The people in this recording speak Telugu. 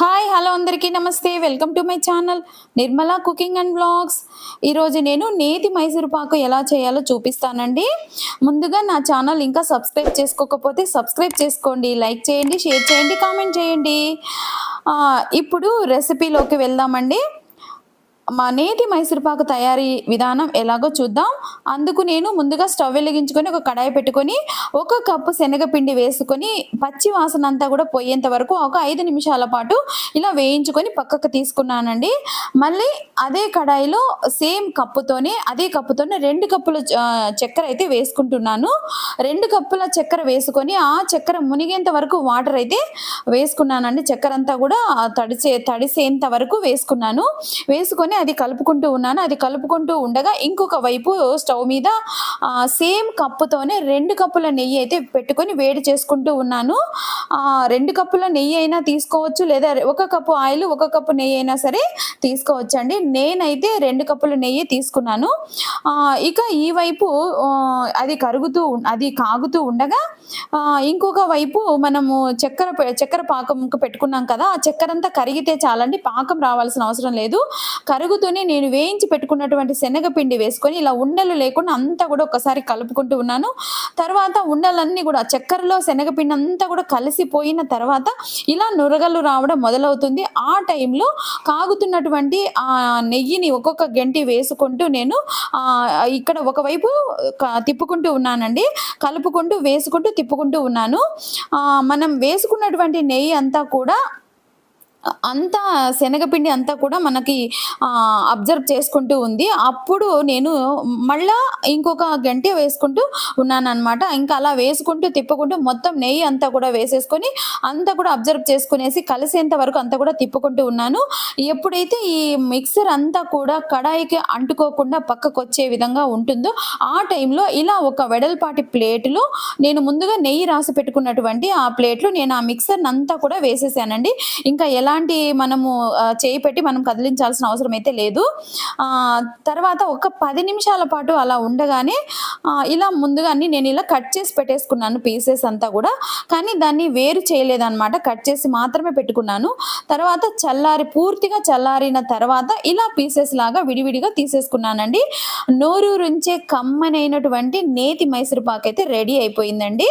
హాయ్ హలో అందరికీ నమస్తే. Welcome to my channel Nirmala cooking and blogs ఈరోజు నేను నేతి మైసూరుపాకు ఎలా చేయాలో చూపిస్తానండి. ముందుగా నా ఛానల్ ఇంకా సబ్స్క్రైబ్ చేసుకోకపోతే సబ్స్క్రైబ్ చేసుకోండి లైక్ చేయండి షేర్ చేయండి కామెంట్ చేయండి. ఇప్పుడు రెసిపీలోకి వెళ్దామండి. మా నేటి మైసూరుపాకు తయారీ విధానం ఎలాగో చూద్దాం. అందుకు నేను ముందుగా స్టవ్ వెలిగించుకొని ఒక కడాయి పెట్టుకొని ఒక కప్పు శనగపిండి వేసుకొని పచ్చి వాసన అంతా కూడా పోయేంత వరకు ఒక ఐదు నిమిషాల పాటు ఇలా వేయించుకొని పక్కకు తీసుకున్నానండి. మళ్ళీ అదే కడాయిలో సేమ్ కప్పుతోనే అదే కప్పుతోనే రెండు కప్పుల చక్కెర అయితే వేసుకుంటున్నాను. రెండు కప్పుల చక్కెర వేసుకొని ఆ చక్కెర మునిగేంత వరకు వాటర్ అయితే వేసుకున్నానండి. చక్కెర అంతా కూడా తడిసే తడిసేంత వరకు వేసుకున్నాను. వేసుకొని అది కలుపుకుంటూ ఉన్నాను. అది కలుపుకుంటూ ఉండగా ఇంకొక వైపు స్టవ్ మీద సేమ్ కప్పుతోనే రెండు కప్పుల నెయ్యి అయితే పెట్టుకొని వేడి చేసుకుంటూ ఉన్నాను. రెండు కప్పుల నెయ్యి అయినా తీసుకోవచ్చు లేదా ఒక కప్పు ఆయిల్ ఒక కప్పు నెయ్యి అయినా సరే తీసుకోవచ్చు అండి నేనైతే రెండు కప్పుల నెయ్యి తీసుకున్నాను. ఇక ఈ వైపు అది కరుగుతూ అది కాగుతూ ఉండగా ఇంకొక వైపు మనము చక్కెర చక్కెర పాకం పెట్టుకున్నాం కదా ఆ చక్కెర అంతా కరిగితే చాలండి పాకం రావాల్సిన అవసరం లేదు. కరుగు కరుగుతూనే నేను వేయించి పెట్టుకున్నటువంటి శనగపిండి వేసుకొని ఇలా ఉండలు లేకుండా అంతా కూడా ఒకసారి కలుపుకుంటూ ఉన్నాను. తర్వాత ఉండలన్నీ కూడా చక్కెరలో శనగపిండి అంతా కూడా కలిసిపోయిన తర్వాత ఇలా నురగలు రావడం మొదలవుతుంది. ఆ టైంలో కాగుతున్నటువంటి ఆ నెయ్యిని ఒక్కొక్క గంటి వేసుకుంటూ నేను ఆ, ఇక్కడ ఒకవైపు క- తిప్పుకుంటూ ఉన్నానండి. కలుపుకుంటూ వేసుకుంటూ తిప్పుకుంటూ ఉన్నాను. ఆ, మనం వేసుకున్నటువంటి నెయ్యి అంతా కూడా అంతా శనగపిండి అంతా కూడా మనకి అబ్జర్వ్ చేసుకుంటూ ఉంది. అప్పుడు నేను మళ్ళా ఇంకొక గంట వేసుకుంటూ ఉన్నానమాట ఇంకా అలా వేసుకుంటూ తిప్పుకుంటూ మొత్తం నెయ్యి అంతా కూడా వేసేసుకొని అంతా కూడా అబ్జర్వ్ చేసుకునేసి కలిసేంత వరకు అంతా కూడా తిప్పుకుంటూ ఉన్నాను. ఎప్పుడైతే ఈ మిక్సర్ అంతా కూడా కడాయికి అంటుకోకుండా పక్కకు వచ్చే విధంగా ఉంటుందో ఆ టైంలో ఇలా ఒక వెడల్పాటి ప్లేట్లో నేను ముందుగా నెయ్యి రాసి పెట్టుకున్నటువంటి ఆ ప్లేట్లో నేను ఆ మిక్సర్ అంతా కూడా వేసేసానండి. ఇంకా ఎలా ఎలాంటి మనము చేయి పెట్టి మనం కదిలించాల్సిన అవసరం అయితే లేదు. తర్వాత ఒక పది నిమిషాల పాటు అలా ఉండగానే ఇలా ముందుగానే నేను ఇలా కట్ చేసి పెట్టేసుకున్నాను పీసెస్ అంతా కూడా. కానీ దాన్ని వేరు చేయలేదన్నమాట. కట్ చేసి మాత్రమే పెట్టుకున్నాను. తర్వాత చల్లారి పూర్తిగా చల్లారిన తర్వాత ఇలా పీసెస్ లాగా విడివిడిగా తీసేసుకున్నానండి. నోరూరుంచే కమ్మనైనటువంటి నేతి మైసూరుపాకు అయితే రెడీ అయిపోయిందండి.